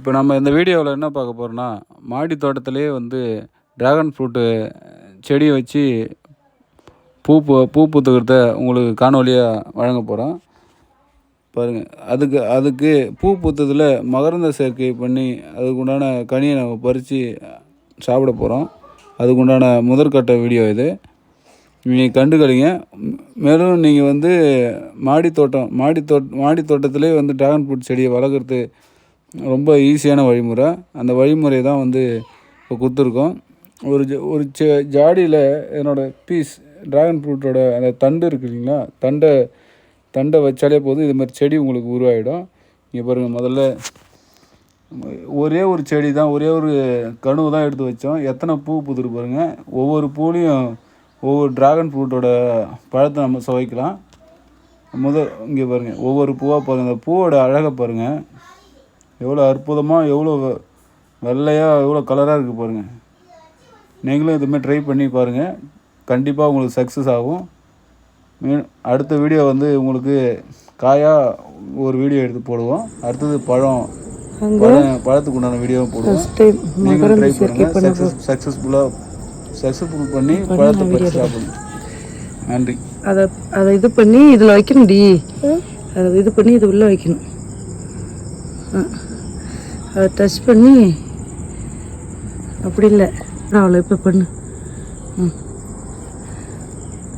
இப்போ நம்ம இந்த வீடியோவில் என்ன பார்க்க போகிறோன்னா மாடி தோட்டத்திலே வந்து ட்ராகன் ஃப்ரூட்டு செடியை வச்சு பூ பூ பூ பூத்துக்கிறத உங்களுக்கு காணொலியாக வழங்க போகிறோம் பாருங்கள் அதுக்கு அதுக்கு பூ பூத்ததில் மகரந்த சேர்க்கை பண்ணி அதுக்கு உண்டான கனியை நம்ம பறித்து சாப்பிட போகிறோம் அதுக்கு உண்டான முதற்கட்ட வீடியோ இது. நீங்கள் கண்டுகளிங்க. மேலும் நீங்கள் வந்து மாடி தோட்டம் மாடி தோட் மாடி தோட்டத்திலே வந்து ட்ராகன் ஃப்ரூட் செடியை வளர்க்குறது ரொம்ப ஈஸியான வழிமுறை. அந்த வழிமுறை தான் வந்து இப்போ கொடுத்துருக்கோம். ஒரு ஜ- ஒரு செ ஜாடியில் என்னோட பீஸ் ட்ராகன் ஃப்ரூட்டோட அந்த தண்டு இருக்கு இல்லைங்களா? தண்டை தண்டை வச்சாலே போதும். இது மாதிரி செடி உங்களுக்கு உருவாகிடும் இங்கே பாருங்கள் முதல்ல ஒரே ஒரு செடி தான் ஒரே ஒரு கனவு தான் எடுத்து வச்சோம். எத்தனை பூ பூத்துட்டு பாருங்கள் ஒவ்வொரு பூலையும் ஒவ்வொரு டிராகன் ஃப்ரூட்டோட பழத்தை நம்ம சுவைக்கலாம். முதல் இங்கே பாருங்கள் ஒவ்வொரு பூவாக பாருங்கள் அந்த பூவோட அழகை பாருங்கள் எவ்வளோ அற்புதமாக எவ்வளோ வெள்ளையாக எவ்வளோ கலராக இருக்குது பாருங்கள் நீங்களும் இதுமாதிரி ட்ரை பண்ணி பாருங்கள் கண்டிப்பாக உங்களுக்கு சக்ஸஸ் ஆகும். அடுத்த வீடியோ வந்து உங்களுக்கு காயாக ஒரு வீடியோ எடுத்து போடுவோம். அடுத்தது பழம். பழம் பழத்துக்கு உண்டான வீடியோவும் போடுவோம். நீங்களும் ட்ரை பண்ணுங்கள் சக்ஸஸ் சக்ஸஸ்ஃபுல்லாக சக்ஸஸ்ஃபுல் பண்ணி பழத்தை பறித்து சாப்பிடுங்க நன்றி. அதை அதை இது பண்ணி இதில் வைக்கணும்டி அதை இது பண்ணி இது உள்ளே வைக்கணும். அதை டச் பண்ணி அப்படி இல்லை. அவ்வளோ இப்போ பண்ணு. ம்.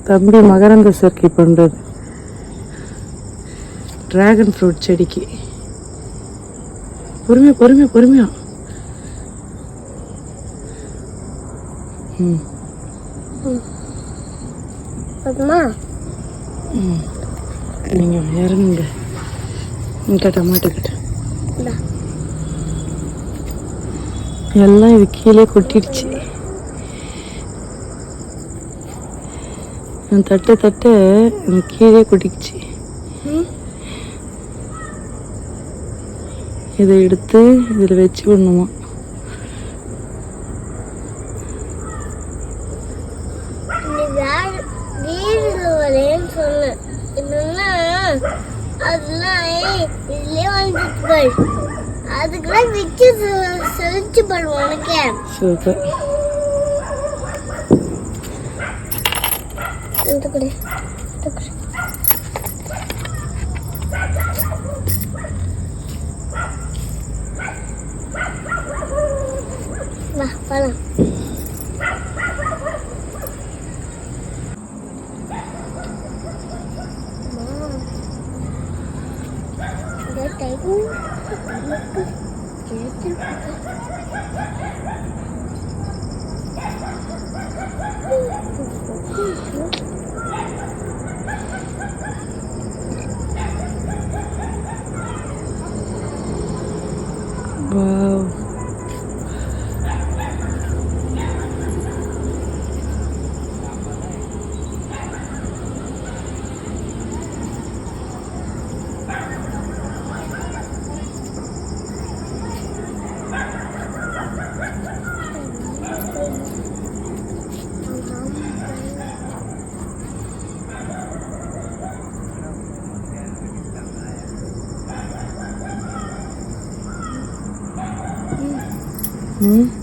தம்பி மகரந்த சேர்க்கை பண்ணுறது டிராகன் ஃப்ரூட் செடிக்கு. பொறுமையா பொறுமையா பொறுமையா. ம். நீங்கள் இறங்குங்க. இங்கே டமாட்டோ கிட்ட. எல்லாம் இது கீழே கொட்டிடுச்சு. நான் தட்ட தட்ட கீழே கொட்டிடுச்சு. இதை எடுத்து இதில் வச்சு விடணுமா வரேன்னு சொன்னேன் என்னன்னா அதெல்லாம் இதுலயே வந்துட்டு பாரு அதுக்கெல்லாம் வச்சு செழிச்சு பாரு உனக்கு சூப்பர் 때리고 때리고 때리고 Wow. ம்